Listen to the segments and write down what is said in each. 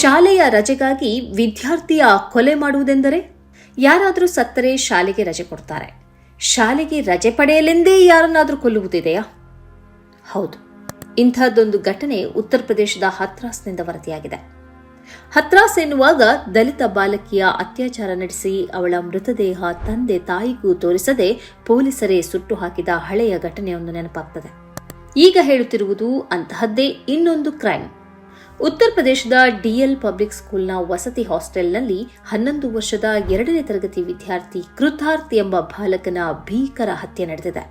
ಶಾಲೆಯ ರಜೆಗಾಗಿ ವಿದ್ಯಾರ್ಥಿಯ ಕೊಲೆ ಮಾಡುವುದೆಂದರೆ? ಯಾರಾದರೂ ಸತ್ತರೆ ಶಾಲೆಗೆ ರಜೆ ಕೊಡ್ತಾರೆ. ಶಾಲೆಗೆ ರಜೆ ಪಡೆಯಲೆಂದೇ ಯಾರನ್ನಾದರೂ ಕೊಲ್ಲುವುದಿದೆಯಾ? ಹೌದು. ಇಂಥದ್ದೊಂದು ಘಟನೆ ಉತ್ತರ ಪ್ರದೇಶದ ಹತ್ರಾಸ್ನಿಂದ ವರದಿಯಾಗಿದೆ. ಹತ್ರಾಸ್ ಎನ್ನುವಾಗ ದಲಿತ ಬಾಲಕಿಯ ಅತ್ಯಾಚಾರ ನಡೆಸಿ ಅವಳ ಮೃತದೇಹ ತಂದೆ ತಾಯಿಗೂ ತೋರಿಸದೆ ಪೊಲೀಸರೇ ಸುಟ್ಟು ಹಾಕಿದ ಹಳೆಯ ಘಟನೆಯೊಂದು ನೆನಪಾಗ್ತದೆ. ಈಗ ಹೇಳುತ್ತಿರುವುದು ಅಂತಹದ್ದೇ ಇನ್ನೊಂದು ಕ್ರೈಮ್. ಉತ್ತರ ಪ್ರದೇಶದ ಡಿಎಲ್ ಪಬ್ಲಿಕ್ ಸ್ಕೂಲ್ನ ವಸತಿ ಹಾಸ್ಟೆಲ್ನಲ್ಲಿ ಹನ್ನೊಂದು ವರ್ಷದ ಎರಡನೇ ತರಗತಿ ವಿದ್ಯಾರ್ಥಿ ಕೃತಾರ್ಥ್ ಎಂಬ ಬಾಲಕನ ಭೀಕರ ಹತ್ಯೆ ನಡೆದಿದೆ.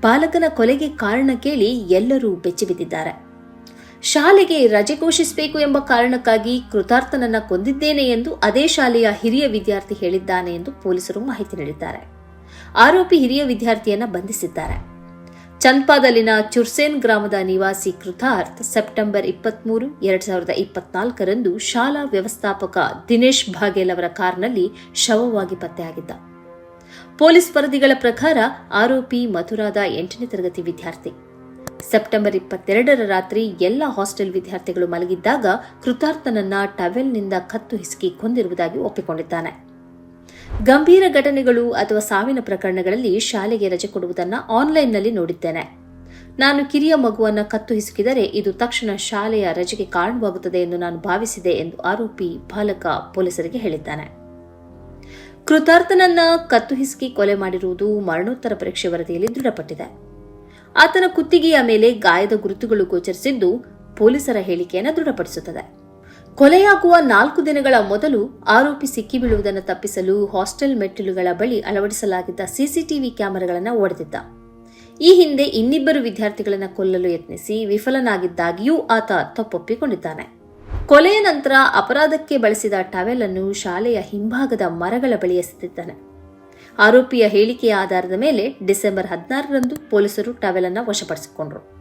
ಬಾಲಕನ ಕೊಲೆಗೆ ಕಾರಣ ಕೇಳಿ ಎಲ್ಲರೂ ಬೆಚ್ಚಿಬಿದ್ದಿದ್ದಾರೆ. ಶಾಲೆಗೆ ರಜೆ ಘೋಷಿಸಬೇಕು ಎಂಬ ಕಾರಣಕ್ಕಾಗಿ ಕೃತಾರ್ಥನನ್ನ ಕೊಂದಿದ್ದೇನೆ ಎಂದು ಅದೇ ಶಾಲೆಯ ಹಿರಿಯ ವಿದ್ಯಾರ್ಥಿ ಹೇಳಿದ್ದಾನೆ ಎಂದು ಪೊಲೀಸರು ಮಾಹಿತಿ ನೀಡಿದ್ದಾರೆ. ಆರೋಪಿ ಹಿರಿಯ ವಿದ್ಯಾರ್ಥಿಯನ್ನ ಬಂಧಿಸಿದ್ದಾರೆ. ಚನ್ಪಾದಲ್ಲಿನ ಚುರ್ಸೇನ್ ಗ್ರಾಮದ ನಿವಾಸಿ ಕೃತಾರ್ಥ್ ಸೆಪ್ಟೆಂಬರ್ ಇಪ್ಪತ್ಮೂರು, ಎರಡ್ ಸಾವಿರದ ಇಪ್ಪತ್ನಾಲ್ಕರಂದು ಶಾಲಾ ವ್ಯವಸ್ಥಾಪಕ ದಿನೇಶ್ ಭಾಗೇಲ್ ಅವರ ಕಾರ್ನಲ್ಲಿ ಶವವಾಗಿ ಪತ್ತೆಯಾಗಿದ್ದ. ಪೊಲೀಸ್ ವರದಿಗಳ ಪ್ರಕಾರ ಆರೋಪಿ ಮಥುರಾದ ಎಂಟನೇ ತರಗತಿ ವಿದ್ಯಾರ್ಥಿ. ಸೆಪ್ಟೆಂಬರ್ ಇಪ್ಪತ್ತೆರಡರ ರಾತ್ರಿ ಎಲ್ಲ ಹಾಸ್ಟೆಲ್ ವಿದ್ಯಾರ್ಥಿಗಳು ಮಲಗಿದ್ದಾಗ ಕೃತಾರ್ಥನನ್ನ ಟವೆಲ್ನಿಂದ ಕತ್ತು ಹಿಸುಕಿ ಕೊಂದಿರುವುದಾಗಿ ಒಪ್ಪಿಕೊಂಡಿದ್ದಾನೆ. ಗಂಭೀರ ಘಟನೆಗಳು ಅಥವಾ ಸಾವಿನ ಪ್ರಕರಣಗಳಲ್ಲಿ ಶಾಲೆಗೆ ರಜೆ ಕೊಡುವುದನ್ನು ಆನ್ಲೈನ್ನಲ್ಲಿ ನೋಡಿದ್ದೇನೆ. ನಾನು ಕಿರಿಯ ಮಗುವನ್ನು ಕತ್ತು ಹಿಸುಕಿದರೆ ಇದು ತಕ್ಷಣ ಶಾಲೆಯ ರಜೆಗೆ ಕಾರಣವಾಗುತ್ತದೆ ಎಂದು ನಾನು ಭಾವಿಸಿದೆ ಎಂದು ಆರೋಪಿ ಬಾಲಕ ಪೊಲೀಸರಿಗೆ ಹೇಳಿದ್ದಾನೆ. ಕೃತಾರ್ಥನನ್ನ ಕತ್ತು ಹಿಸುಕಿ ಕೊಲೆ ಮಾಡಿರುವುದು ಮರಣೋತ್ತರ ಪರೀಕ್ಷೆ ವರದಿಯಲ್ಲಿ ದೃಢಪಟ್ಟಿದೆ. ಆತನ ಕುತ್ತಿಗೆಯ ಮೇಲೆ ಗಾಯದ ಗುರುತುಗಳು ಗೋಚರಿಸಿದ್ದು ಪೊಲೀಸರ ಹೇಳಿಕೆಯನ್ನು ದೃಢಪಡಿಸುತ್ತದೆ. ಕೊಲೆಯಾಗುವ ನಾಲ್ಕು ದಿನಗಳ ಮೊದಲು ಆರೋಪಿ ಸಿಕ್ಕಿಬೀಳುವುದನ್ನು ತಪ್ಪಿಸಲು ಹಾಸ್ಟೆಲ್ ಮೆಟ್ಟಿಲುಗಳ ಬಳಿ ಅಳವಡಿಸಲಾಗಿದ್ದ ಸಿಸಿಟಿವಿ ಕ್ಯಾಮೆರಾಗಳನ್ನು ಒಡೆದಿದ್ದ. ಈ ಹಿಂದೆ ಇನ್ನಿಬ್ಬರು ವಿದ್ಯಾರ್ಥಿಗಳನ್ನು ಕೊಲ್ಲಲು ಯತ್ನಿಸಿ ವಿಫಲನಾಗಿದ್ದಾಗಿಯೂ ಆತ ತಪ್ಪೊಪ್ಪಿಕೊಂಡಿದ್ದಾನೆ. ಕೊಲೆಯ ನಂತರ ಅಪರಾಧಕ್ಕೆ ಬಳಸಿದ ಟವೆಲ್ ಅನ್ನು ಶಾಲೆಯ ಹಿಂಭಾಗದ ಮರಗಳ ಬಳಿ ಎಸೆದಿದ್ದಾನೆ. ಆರೋಪಿಯ ಹೇಳಿಕೆಯ ಆಧಾರದ ಮೇಲೆ ಡಿಸೆಂಬರ್ ಹದಿನಾರರಂದು ಪೊಲೀಸರು ಟವೆಲ್ ಅನ್ನು ವಶಪಡಿಸಿಕೊಂಡರು.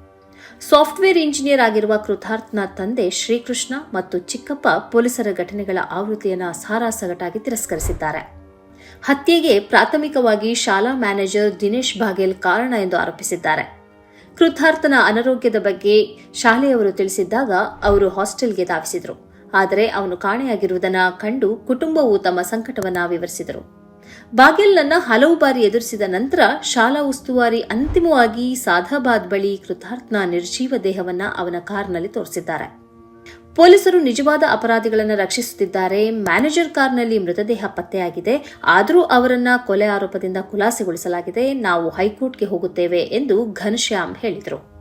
ಸಾಫ್ಟ್ವೇರ್ ಇಂಜಿನಿಯರ್ ಆಗಿರುವ ಕೃತಾರ್ಥ್ನ ತಂದೆ ಶ್ರೀಕೃಷ್ಣ ಮತ್ತು ಚಿಕ್ಕಪ್ಪ ಪೊಲೀಸರ ಘಟನೆಗಳ ಆವೃತ್ತಿಯನ್ನು ಸಾರಾಸಗಟಾಗಿ ತಿರಸ್ಕರಿಸಿದ್ದಾರೆ. ಹತ್ಯೆಗೆ ಪ್ರಾಥಮಿಕವಾಗಿ ಶಾಲಾ ಮ್ಯಾನೇಜರ್ ದಿನೇಶ್ ಬಾಗೇಲ್ ಕಾರಣ ಎಂದು ಆರೋಪಿಸಿದ್ದಾರೆ. ಕೃತಾರ್ಥನ ಅನಾರೋಗ್ಯದ ಬಗ್ಗೆ ಶಾಲೆಯವರು ತಿಳಿಸಿದ್ದಾಗ ಅವರು ಹಾಸ್ಟೆಲ್ಗೆ ಧಾವಿಸಿದರು. ಆದರೆ ಅವನು ಕಾಣೆಯಾಗಿರುವುದನ್ನು ಕಂಡು ಕುಟುಂಬವು ತಮ್ಮ ಸಂಕಟವನ್ನು ವಿವರಿಸಿದರು. ಬಾಗೆಲ್ನನ್ನ ಹಲವು ಬಾರಿ ಎದುರಿಸಿದ ನಂತರ ಶಾಲಾ ಉಸ್ತುವಾರಿ ಅಂತಿಮವಾಗಿ ಸಾಧಾಬಾದ್ ಬಳಿ ಕೃತಾರ್ಥನ ನಿರ್ಜೀವ ದೇಹವನ್ನ ಅವನ ಕಾರ್ನಲ್ಲಿ ತೋರಿಸಿದ್ದಾರೆ. ಪೊಲೀಸರು ನಿಜವಾದ ಅಪರಾಧಿಗಳನ್ನು ರಕ್ಷಿಸುತ್ತಿದ್ದಾರೆ. ಮ್ಯಾನೇಜರ್ ಕಾರ್ನಲ್ಲಿ ಮೃತದೇಹ ಪತ್ತೆಯಾಗಿದೆ. ಆದರೂ ಅವರನ್ನ ಕೊಲೆ ಆರೋಪದಿಂದ ಖುಲಾಸೆಗೊಳಿಸಲಾಗಿದೆ. ನಾವು ಹೈಕೋರ್ಟ್ಗೆ ಹೋಗುತ್ತೇವೆ ಎಂದು ಘನಶ್ಯಾಮ್ ಹೇಳಿದರು.